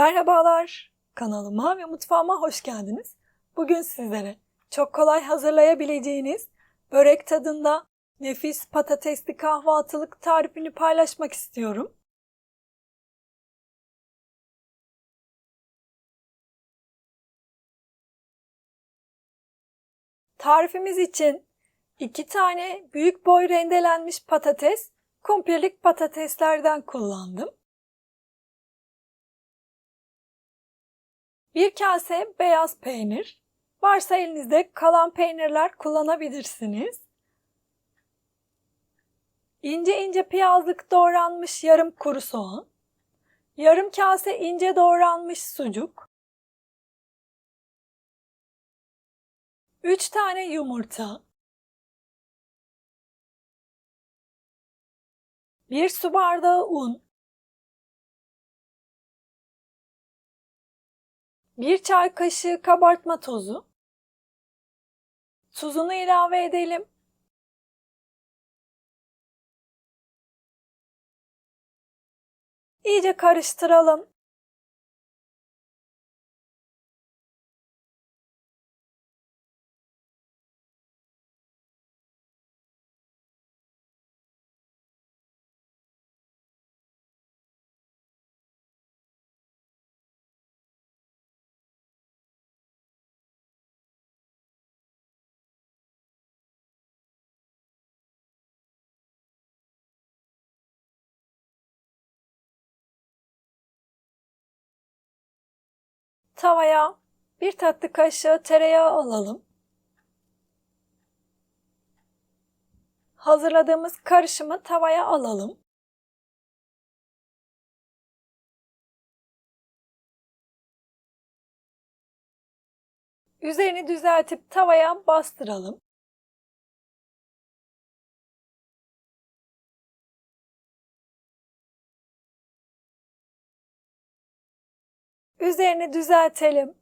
Merhabalar, kanalıma ve mutfağıma hoş geldiniz. Bugün sizlere çok kolay hazırlayabileceğiniz börek tadında nefis patatesli kahvaltılık tarifini paylaşmak istiyorum. Tarifimiz için 2 tane büyük boy rendelenmiş patates, kumpirlik patateslerden kullandım. Bir kase beyaz peynir. Varsa elinizde kalan peynirler kullanabilirsiniz. İnce ince piyazlık doğranmış yarım kuru soğan. Yarım kase ince doğranmış sucuk. 3 tane yumurta. 1 su bardağı un. 1 çay kaşığı kabartma tozu. Tuzunu ilave edelim. İyice karıştıralım. Tavaya bir tatlı kaşığı tereyağı alalım. Hazırladığımız karışımı tavaya alalım. Üzerini düzeltip tavaya bastıralım. Üzerini düzeltelim.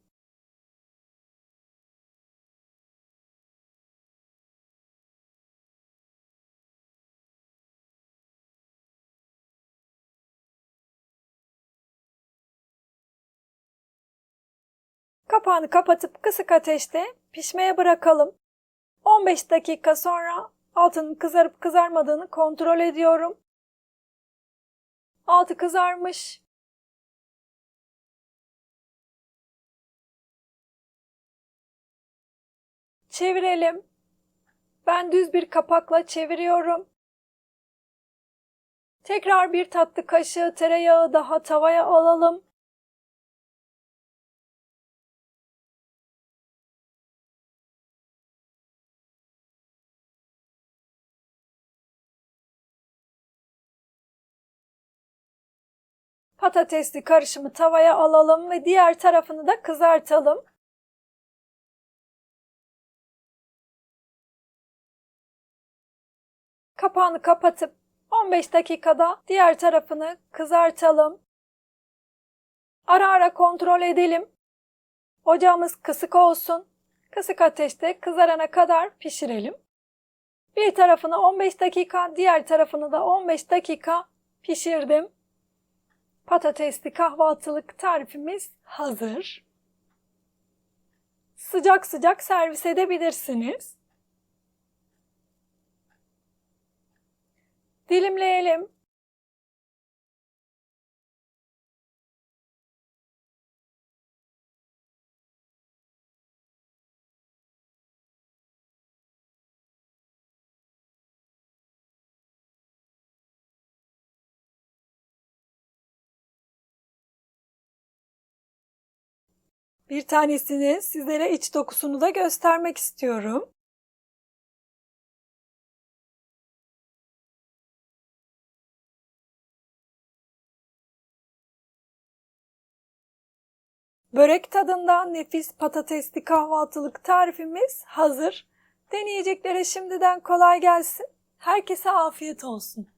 Kapağını kapatıp kısık ateşte pişmeye bırakalım. 15 dakika sonra altının kızarıp kızarmadığını kontrol ediyorum. Altı kızarmış. Çevirelim. Ben düz bir kapakla çeviriyorum. Tekrar bir tatlı kaşığı tereyağı daha tavaya alalım. Patatesli karışımı tavaya alalım ve diğer tarafını da kızartalım. Kapağını kapatıp 15 dakikada diğer tarafını kızartalım. Ara ara kontrol edelim. Ocağımız kısık olsun. Kısık ateşte kızarana kadar pişirelim. Bir tarafını 15 dakika, diğer tarafını da 15 dakika pişirdim. Patatesli kahvaltılık tarifimiz hazır. Sıcak sıcak servis edebilirsiniz. Dilimleyelim. Bir tanesini sizlere iç dokusunu da göstermek istiyorum. Börek tadında nefis patatesli kahvaltılık tarifimiz hazır. Deneyeceklere şimdiden kolay gelsin. Herkese afiyet olsun.